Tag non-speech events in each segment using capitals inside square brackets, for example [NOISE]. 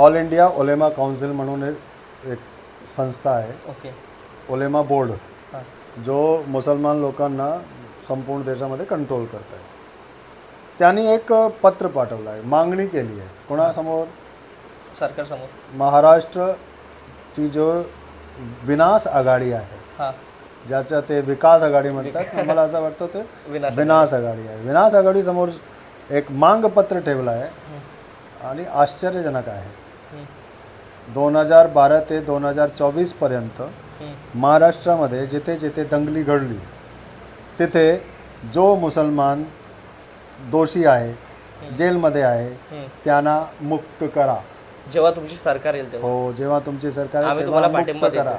All India ओलेमा council म्हणून एक एक संस्था आहे. ओके. ओलेमा बोर्ड हां. जो मुसलमान लोकांना संपूर्ण देशामध्ये कंट्रोल करत आहे. त्यांनी एक पत्र पाठवलं आहे. मागणी केली आहे. कोणासमोर? सरकारसमोर. महाराष्ट्रची जो विनाश आघाडी आहे हां. ज्याच्या ते विकास आघाडी म्हणतात मला असं वाटतं ते विनाश विनाश आघाडी आहे. विनाश आघाडीसमोर एक मांगपत्र ठेवलं आहे. आणि आश्चर्यजनक आहे. दोन हजार बारा ते दोन हजार चोवीसपर्यंत महाराष्ट्रामध्ये जिथे जिथे दंगली घडली तिथे जो मुसलमान दोषी आहे जेलमध्ये आहे. त्यांना मुक्त करा. जेव्हा तुमची सरकार येईल हो जेव्हा तुमची सरकार आम्ही तुम्हाला पाठिंबा करा.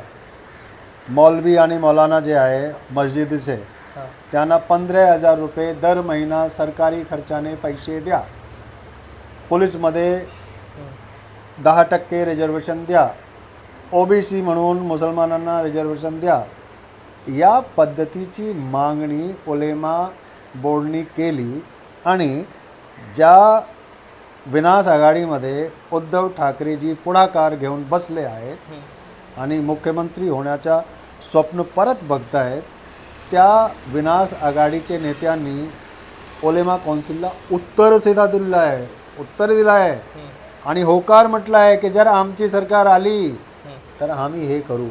मौलवी आणि मौलाना जे आहे मस्जिदीचे त्यांना पंधरा हजार रुपये दर महिना सरकारी खर्चाने पैसे द्या. पोलीसमध्ये दहा टक्के रिझर्वेशन द्या. ओ बी सी म्हणून मुसलमानांना रिझर्वेशन द्या. या पद्धतीची मागणी ओलेमा बोर्डनी केली आणि ज्या विनाश आघाडीमध्ये उद्धव ठाकरेजी पुढाकार घेऊन बसले आहेत आणि मुख्यमंत्री होण्याच्या स्वप्न परत बघतायत त्या विनाश आघाडीचे नेत्यांनी ओलेमा कौन्सिलला उत्तर सुद्धा दिलं आहे. उत्तर दिलं आहे. आणि होकार म्हटलं आहे की जर आमची सरकार आली. तर आम्ही हे करू.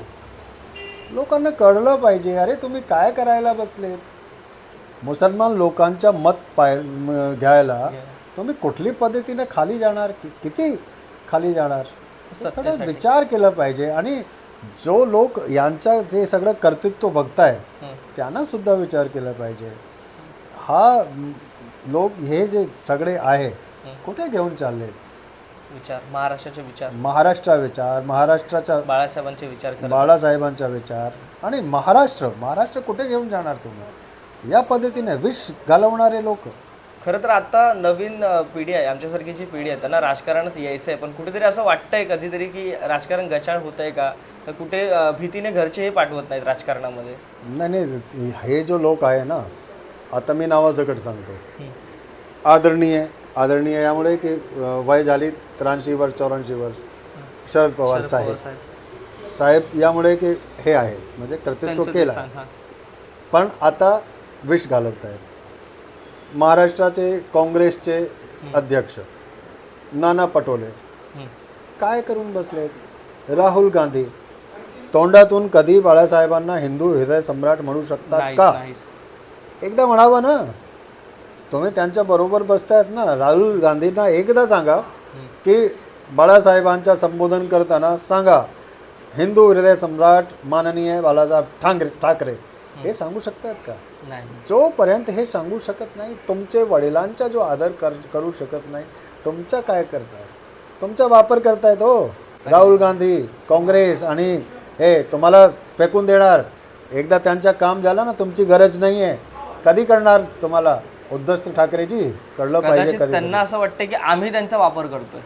लोकांना कळलं पाहिजे अरे तुम्ही काय करायला बसलेत? मुसलमान लोकांच्या मत पाय घ्यायला तुम्ही कुठली पद्धतीने खाली जाणार? कि- किती खाली जाणार? थोडं विचार केला पाहिजे. आणि जो लोक यांच्या जे सगळं कर्तृत्व बघताय. त्यांना सुद्धा विचार केला पाहिजे. हा लोक हे जे सगळे आहे कुठे घेऊन चालले विचार महाराष्ट्राचे विचार. महाराष्ट्रा विचार महाराष्ट्राचा बाळासाहेबांचे विचार बाळासाहेबांचा विचार आणि महाराष्ट्र महाराष्ट्र कुठे घेऊन जाणार तुम्ही? या पद्धतीने विष घालवणारे लोक. खरं तर आता नवीन पिढी आहे आमच्यासारखी जी पिढी आहे त्यांना राजकारणात यायचं आहे पण कुठेतरी असं वाटतंय कधीतरी की राजकारण गचाळ होत आहे का? तर कुठे भीतीने घरचेही पाठवत नाहीत राजकारणामध्ये. नाही नाही हे जो लोक आहे ना आता मी नावासकट सांगतो. हं, आदरणीय आदरणीय यामुळे की वय झाली त्र्याऐंशी वर्ष चौऱ्याऐंशी वर्ष. शरद पवार शरद साहेब पवार साहेब. साहेब. यामुळे की हे आहे म्हणजे कर्तृत्व त्यांचं ते केलं स्थान, हां. पण आता विष घालवत आहेत महाराष्ट्राचे काँग्रेसचे अध्यक्ष नाना पटोले. काय करून बसलेत राहुल गांधी. तोंडातून कधी बाळासाहेबांना हिंदू हृदय सम्राट म्हणू शकतात नाहीच का? नाहीच. एकदा म्हणावं ना. तुम्ही त्यांच्या बरोबर बसतायत ना. राहुल गांधींना एकदा सांगा की बाळासाहेबांच्या संबोधन करताना सांगा हिंदू हृदय सम्राट माननीय बाळासाहेब ठाकरे ठाकरे हे. सांगू शकतात का? जोपर्यंत हे सांगू शकत नाही तुमचे वडिलांचा जो आदर कर करू शकत नाही तुमचा काय करताय तुमचा वापर करतायत हो. राहुल गांधी काँग्रेस आणि हे तुम्हाला फेकून देणार. एकदा त्यांचं काम झालं ना तुमची गरज नाही आहे कधी करणार तुम्हाला? उद्धस्त ठाकरेजी कळलं पाहिजे कदाचित कधी त्यांना असं वाटतं की आम्ही त्यांचा वापर करतोय.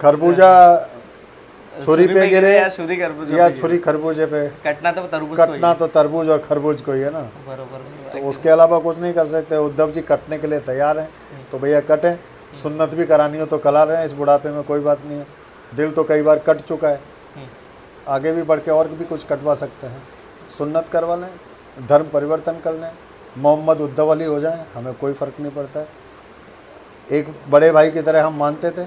खरबूजा [LAUGHS] छुरी पे गिरे या छुरी खरबूज या छुरी खरबूजे पे. कटना तो तरबूज को ही. कटना तो तरबूज और खरबूज को ही है ना। बरोबर तो उसके अलावा कुछ नहीं कर सकते। उद्धव जी कटने के लिए तैयार हैं। तो भैया कटें। सुन्नत भी करानी हो तो करा रहे हैं। इस बुढ़ापे में कोई बात नहीं है। दिल तो कई बार कट चुका है। हं. आगे भी बढ़ के और भी कुछ कटवा सकते हैं। सुन्नत करवा लें। धर्म परिवर्तन कर लें। मोहम्मद उद्धव अली हो जाएँ हमें कोई फ़र्क नहीं पड़ता। है एक बड़े भाई की तरह हम मानते थे।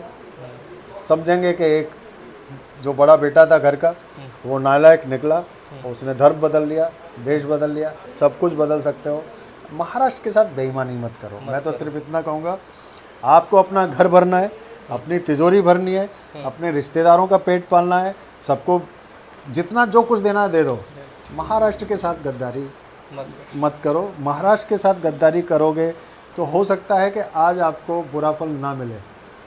समझेंगे कि एक जो बड़ा बेटा था घर का वो नालायक निकला उसने धर्म बदल लिया देश बदल लिया सब कुछ बदल सकते हो। महाराष्ट्र के साथ बेईमानी मत करो। मत मैं तो सिर्फ़ इतना कहूँगा आपको अपना घर भरना है अपनी तिजोरी भरनी है अपने रिश्तेदारों का पेट पालना है सबको जितना जो कुछ देना है दे दो। महाराष्ट्र के साथ गद्दारी मत करो। महाराष्ट्र के साथ गद्दारी करोगे तो हो सकता है कि आज आपको बुरा फल ना मिले।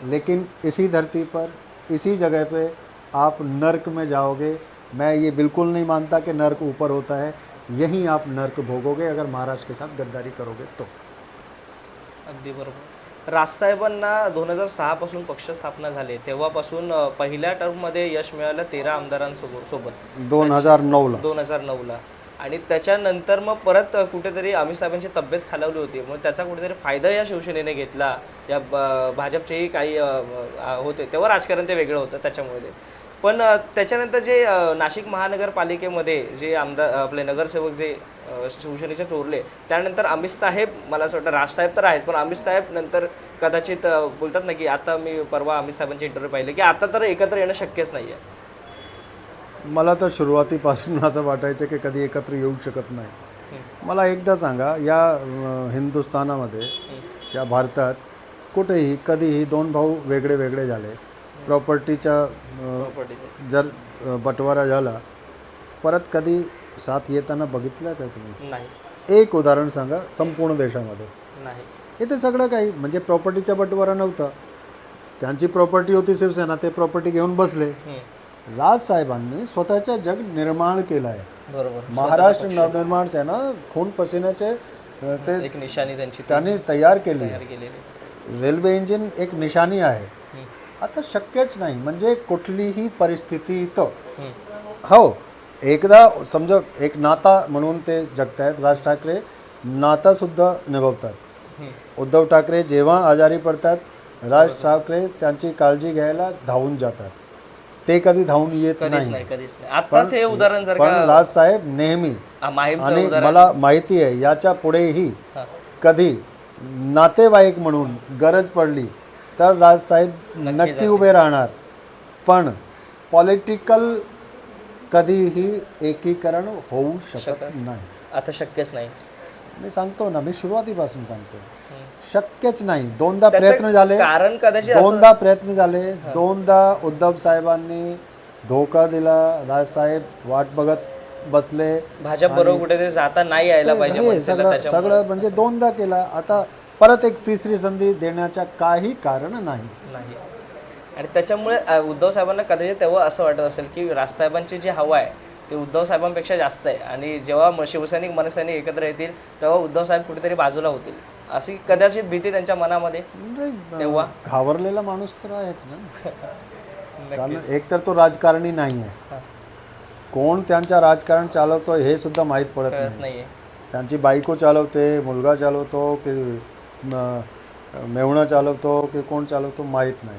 लेकिन इसी धरती पर इसी जगह पे आप नर्क में जाओगे। मैं ये बिल्कुल नहीं मानता कि नर्क ऊपर होता है। यहीं आप नर्क भोगोगे अगर महाराष्ट्र के साथ गद्दारी करोगे तो। अगदी बरोबर। राजसाहेबांना दोन हज़ार सहा पासून पक्ष स्थापना झाले. तेव्हापासून पहिल्या टर्ममध्ये यश मिळालं तेरा आमदारांसोबत सोबत. दोन हज़ार नऊला. दोन हज़ार नऊला. आणि त्याच्यानंतर मग परत कुठेतरी अमित साहेबांची तब्येत खालावली होती. मग त्याचा कुठेतरी फायदा या शिवसेनेने घेतला. या ब- भाजपचेही काही होते. तेव्हा राजकारण ते वेगळं होतं त्याच्यामुळे. ते पण त्याच्यानंतर जे नाशिक महानगरपालिकेमध्ये जे आमदार आपले नगरसेवक जे शिवसेनेचे चोरले त्यानंतर अमित साहेब मला असं वाटतं राजसाहेब तर आहेत पण अमित साहेब नंतर कदाचित बोलतात ना की आता मी परवा अमित साहेबांचे इंटरव्ह्यू पाहिले की आता तर एकत्र येणं शक्यच नाही आहे मला तर सुरुवातीपासून असं वाटायचं की कधी एकत्र येऊ शकत नाही. मला एकदा सांगा या हिंदुस्थानामध्ये या भारतात कुठेही कधीही दोन भाऊ वेगळे वेगळे झाले. प्रॉपर्टीच्या जर बंटवारा झाला परत कधी साथ येताना बघितलं का तुम्ही? एक उदाहरण सांगा संपूर्ण देशामध्ये. इथे सगळं काही म्हणजे प्रॉपर्टीचा बंटवारा नव्हता. त्यांची प्रॉपर्टी होती शिवसेना ते प्रॉपर्टी घेऊन बसले. राजसाहेबांनी स्वतःचा जग निर्माण केलं आहे बरोबर महाराष्ट्र नवनिर्माण सेना खून पसिन्याचे ते एक निशाणी त्यांची त्यांनी तयार केली. तयार आहे केलेली. रेल्वे इंजिन एक निशाणी आहे. आता शक्यच नाही म्हणजे कुठलीही परिस्थिती इथं. हो एकदा समजा एक नाता म्हणून ते जगतायत राज ठाकरे नातासुद्धा निभवतात. उद्धव ठाकरे जेव्हा आजारी पडतात राज ठाकरे त्यांची काळजी घ्यायला धावून जातात. ते कधी धावून येत कधीच नाही. नाही कधीच नाही. आताच हे उदाहरण जर पण का राजसाहेब नेहमी माहीमचं आणि उदाहरण मला माहिती आहे याच्या पुढेही हा. कधी नातेवाईक म्हणून गरज पडली तर राजसाहेब नक्की उभे राहणार. पण पॉलिटिकल कधीही एकीकरण होऊ शकत नाही. आता शक्यच नाही. मी सांगतो ना मी सुरुवातीपासून सांगतो. शक्यच नाही. दोनदा प्रयत्न झाले. कारण कदाचित असं- दोनदा प्रयत्न झाले. दोनदा उद्धव साहेबांनी धोका दिला. राजसाहेब वाट बघत बसले. भाजप बरोबर कुठेतरी जाता नाही यायला पाहिजे सगळं सगळं म्हणजे दोनदा केला. आता परत एक तिसरी संधी देण्याच्या काही कारण नाही. नाही. आणि त्याच्यामुळे उद्धव साहेबांना कदाचित तेव्हा असं वाटत असेल की राजसाहेबांची जी हवा आहे ते उद्धव साहेबांपेक्षा जास्त आहे. आणि जेव्हा शिवसैनिक मनसैनिक एकत्र येतील तेव्हा उद्धव साहेब कुठेतरी बाजूला होतील. अशी कदाचित भीती त्यांच्या मनामध्ये. म्हणजे तेव्हा घाबरलेला माणूस तर आहेत ना. [LAUGHS] एक तर तो राजकारणी नाही आहे. कोण त्यांच्या राजकारण चालवतो हे सुद्धा माहीत पडत नाही. त्यांची बायको चालवते मुलगा चालवतो की म- मेहुणा चालवतो की कोण चालवतो माहीत नाही.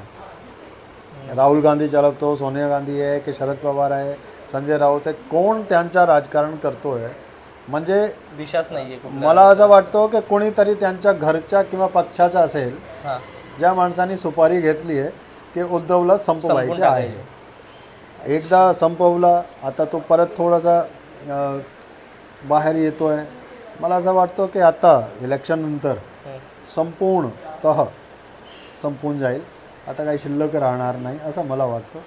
राहुल गांधी चालवतो सोनिया गांधी आहे की शरद पवार आहे. संजय राऊत आहे कोण त्यांचा राजकारण करतोय? म्हणजे दिशाच नाहीये कुठल्या. मला असं वाटतं की कोणीतरी त्यांच्या घरच्या किंवा पक्षाचा असेल हा. ज्या माणसाने सुपारी घेतली आहे की उद्धवला संपवायचे आहे. एकदा संपवला आता तो परत थोडासा अं, बाहेर येतो आहे मला असं वाटतं की आता इलेक्शननंतर हम्म. संपूर्णतः संपून जाईल. आता काही शिल्लक राहणार नाही असं मला वाटतं.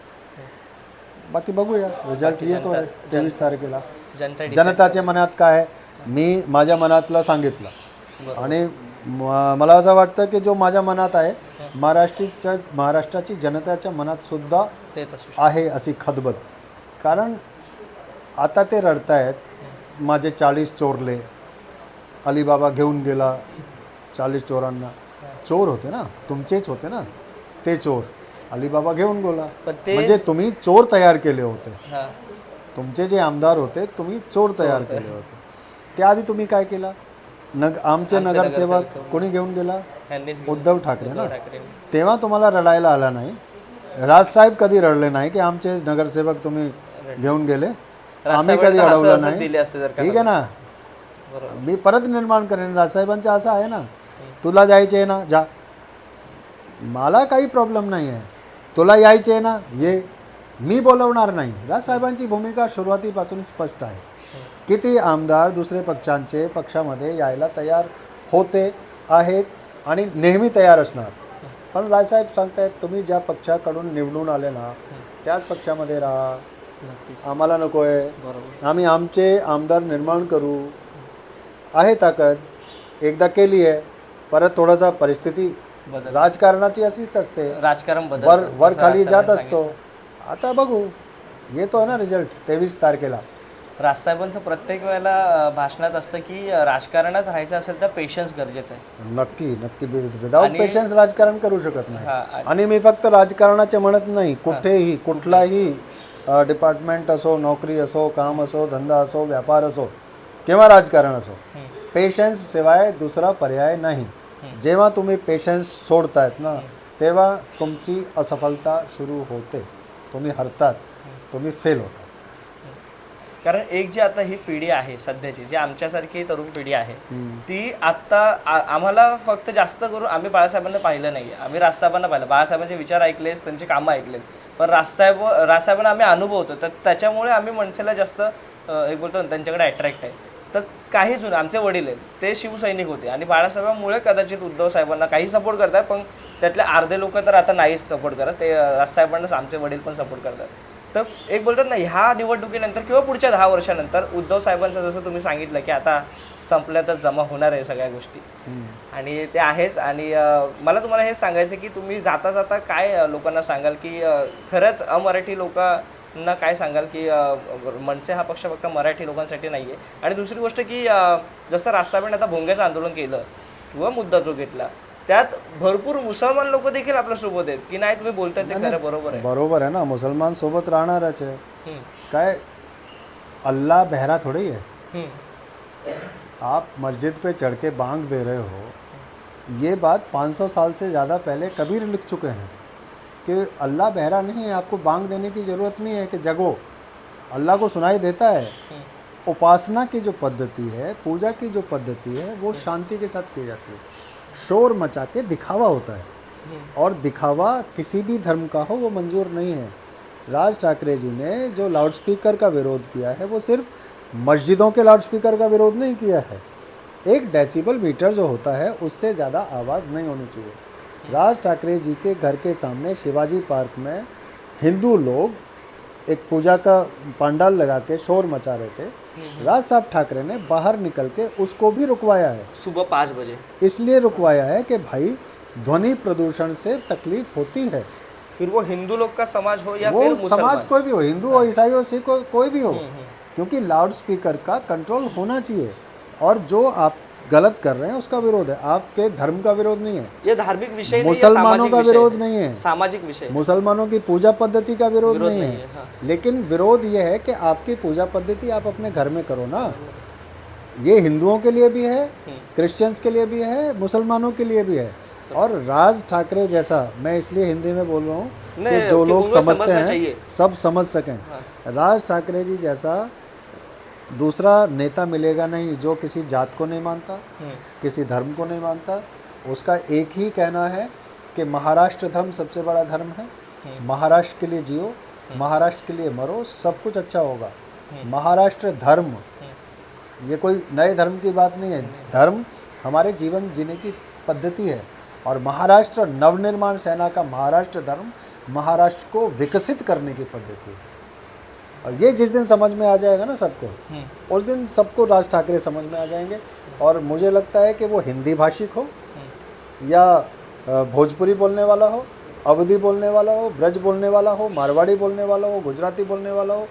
बाकी बघूया. रिझल्ट येतो आहे तेवीस तारखेला. जनता जनताच्या मनात काय आहे? मी माझ्या मनातलं सांगितलं. आणि म- मला असं वाटतं की जो माझ्या मनात आहे महाराष्ट्रीच्या महाराष्ट्राची जनताच्या मनात सुद्धा आहे अशी खदबद. कारण आता ते रडतायत. माझे चाळीस चोरले. अलिबाबा घेऊन गेला. चाळीस चोरांना. चोर होते ना. तुमचेच होते ना. ते चोर. अलिबाबा घेऊन पण ते म्हणजे तुम्ही चोर तयार केले होते. हा. तुमचे जे आमदार होते तुम्ही चोर तयार केले होते. त्याआधी तुम्ही काय केला? नग आमचे नगरसेवक कोणी घेऊन गेला? उद्धव ठाकरे ना? तेव्हा तुम्हाला रडायला आला नाही. राजसाहेब कधी रडले नाही की आमचे नगरसेवक तुम्ही घेऊन गेले? आम्ही कधी राजसाहेबांना अडवलं असं- नाही? दिले असते जर का ठीक आहे ना? मी परत निर्माण करेन. राजसाहेबांचं असं आहे ना? तुला जायचे ना? जा. मला काही प्रॉब्लेम नाही आहे तुला यायचे ना? ये. मी बोलवणार नाही. राजसाहेबांची भूमिका सुरुवातीपासून स्पष्ट आहे. किती आमदार दुसरे पक्षांचे पक्षामध्ये यायला तयार होते आहेत आणि नेहमी तयार असणार. पण राजसाहेब सांगतायत तुम्ही ज्या पक्षाकडून निवडून आले ना त्याच पक्षामध्ये राहा. आम्हाला नको आहे आम्ही आमचे आमदार निर्माण करू. आहे ताकद. एकदा केली आहे परत थोडासा परिस्थिती बदल. राजकारणाची अशीच असते. राजकारण बदल. वर वर खाली जात असतो. आता बघू. येतो ना रिझल्ट तेवीस तारखेला. राजसाहेबांचं प्रत्येक वेळेला भाषणात असतं की राजकारणात राहायचं असेल तर पेशन्स गरजेचं आहे. नक्की नक्की. विदाऊट पेशन्स राजकारण करू शकत नाही. आणि- मी फक्त राजकारणाचे म्हणत नाही कुठेही कुठलाही डिपार्टमेंट असो नोकरी असो काम असो धंदा असो व्यापार असो किंवा राजकारण असो पेशन्स शिवाय दुसरा पर्याय नाही. जेव्हा तुम्ही पेशन्स सोडतायत ना तेव्हा तुमची असफलता सुरू होते. तुम्ही हरतात तुम्ही फेल होतात. कारण एक जी आता ही पिढी आहे सध्याची जी आमच्यासारखी तरुण पिढी आहे ती आत्ता आम्हाला फक्त जास्त करून आम्ही बाळासाहेबांना पाहिलं नाही आम्ही राजसाहेबांना पाहिलं. बाळासाहेबांचे विचार ऐकलेत त्यांची कामं ऐकलेत. पण राजसाहेब राजसाहेबांना आम्ही अनुभवतो. तर त्याच्यामुळे आम्ही मनसेला जास्त एक बोलतो त्यांच्याकडे अट्रॅक्ट आहे. तर काही जुने आमचे वडील आहेत. ते शिवसैनिक होते. आणि बाळासाहेबांमुळे कदाचित उद्धव साहेबांना काही सपोर्ट करतात पण त्यातले अर्धे लोक तर आता नाहीच सपोर्ट करत. ते राजसाहेबांनाच आमचे वडील पण सपोर्ट करतात. तर एक बोलतात ना ह्या निवडणुकीनंतर किंवा पुढच्या दहा वर्षानंतर उद्धव साहेबांचं जसं तुम्ही सांगितलं की आता संपल्यातच जमा होणार आहे सगळ्या गोष्टी. आणि ते आहेच. आणि मला तुम्हाला हे सांगायचं की तुम्ही जाता जाता काय लोकांना सांगाल की खरंच अमराठी लोकांना काय सांगाल की मनसे हा पक्ष फक्त मराठी लोकांसाठी नाही आहे आणि दुसरी गोष्ट की जसं राजसाहेबांनी आता भोंग्याचं आंदोलन केलं किंवा मुद्दा जो घेतला त्यात भरपूर मुसलमान लोक देखील आपल्यासोबत आहेत. की नाही तुम्ही बोलताय ते खरं बरोबर आहे. बरोबर आहे ना. मुसलमान सोबत राहणारच आहे. काय? अल्लाह बहरा थोड़ी है हम्म, आप मस्जिद पे चढ़ के बांग दे रहे हो. ये बात 500 साल से ज़्यादा पहले कबीर लिख चुके हैं. कि अल्लाह बहरा नहीं है, आपको बांग देने की ज़रूरत नहीं है कि जगो। अल्लाह को सुनाई देता है। उपासना की जो पद्धति है, पूजा की जो पद्धति है, वो शांति के साथ की जाती है। शोर मचा के दिखावा होता है। और दिखावा किसी भी धर्म का हो, वो मंजूर नहीं है। राज ठाकरे जी ने जो लाउडस्पीकर का विरोध किया है, वो सिर्फ़ मस्जिदों के लाउडस्पीकर का विरोध नहीं किया है। एक डेसिबल मीटर जो होता है, उससे ज़्यादा आवाज़ नहीं होनी चाहिए। राज ठाकरे जी के घर के सामने शिवाजी पार्क में हिंदू लोग एक पूजा का पंडाल लगा के शोर मचा रहे थे। राज साहब ठाकरे ने बाहर निकल के उसको भी रुकवाया है। सुबह पाच बजे। इसलिए रुकवाया है कि भाई ध्वनि प्रदूषण से तकलीफ़ होती है। फिर वो हिंदू लोग का समाज हो या वो फिर समाज कोई भी हो हिंदू हो ईसाई हो सिख हो कोई भी हो। क्योंकि लाउड स्पीकर का कंट्रोल होना चाहिए। और जो आप गलत कर रहे हैं उसका विरोध है। आपके धर्म का विरोध नहीं है। ये धार्मिक विषय नहीं है, मुसलमानों का विरोध नहीं है। सामाजिक विषय मुसलमानों की पूजा पद्धति का विरोध, विरोध नहीं, नहीं है, है, हाँ। लेकिन विरोध ये है कि आपकी पूजा पद्धति आप अपने घर में करो ना। ये हिंदुओं के लिए भी है क्रिश्चियंस के लिए भी है मुसलमानों के लिए भी है। और राज ठाकरे जैसा मैं इसलिए हिंदी में बोल रहा हूँ कि जो लोग समझते हैं सब समझ सकें। राज ठाकरे जी जैसा दूसरा नेता मिलेगा नहीं जो किसी जात को नहीं मानता हम्म, किसी धर्म को नहीं मानता उसका एक ही कहना है कि महाराष्ट्र धर्म सबसे बड़ा धर्म है। महाराष्ट्र के लिए जियो महाराष्ट्र के लिए मरो सब कुछ अच्छा होगा। महाराष्ट्र धर्म ये कोई नए धर्म की बात नहीं है। धर्म हमारे जीवन जीने की पद्धति है और महाराष्ट्र नवनिर्माण सेना का महाराष्ट्र धर्म महाराष्ट्र को विकसित करने की पद्धति है। और ये जिस दिन समझ में आ जाएगा ना सबको हम्म, उस दिन सबको राज ठाकरे समझ में आ जाएँगे। और मुझे लगता है कि वो हिंदी भाषिक हो या भोजपुरी बोलने वाला हो अवधी बोलने वाला हो ब्रज बोलने वाला हो मारवाड़ी बोलने वाला हो गुजराती बोलने वाला हो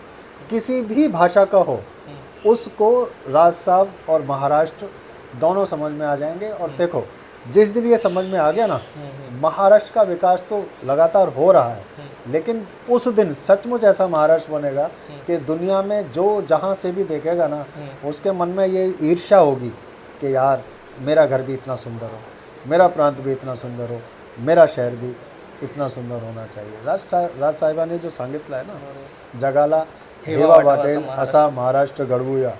किसी भी भाषा का हो उसको राज साहब और महाराष्ट्र दोनों समझ में आ जाएँगे। और देखो जिस दिन ये समझ में आ गया ना महाराष्ट्र का विकास तो लगातार हो रहा है। लेकिन उस दिन सचमुच ऐसा महाराष्ट्र बनेगा कि दुनिया में जो जहाँ से भी देखेगा ना उसके मन में ये ईर्ष्या होगी कि यार मेरा घर भी इतना सुंदर हो मेरा प्रांत भी इतना सुंदर हो मेरा शहर भी इतना सुंदर होना चाहिए। राज राज ने जो सांगितलं आहे ना जगाला हेवा वाटेल असा असा महाराष्ट्र घडवूया.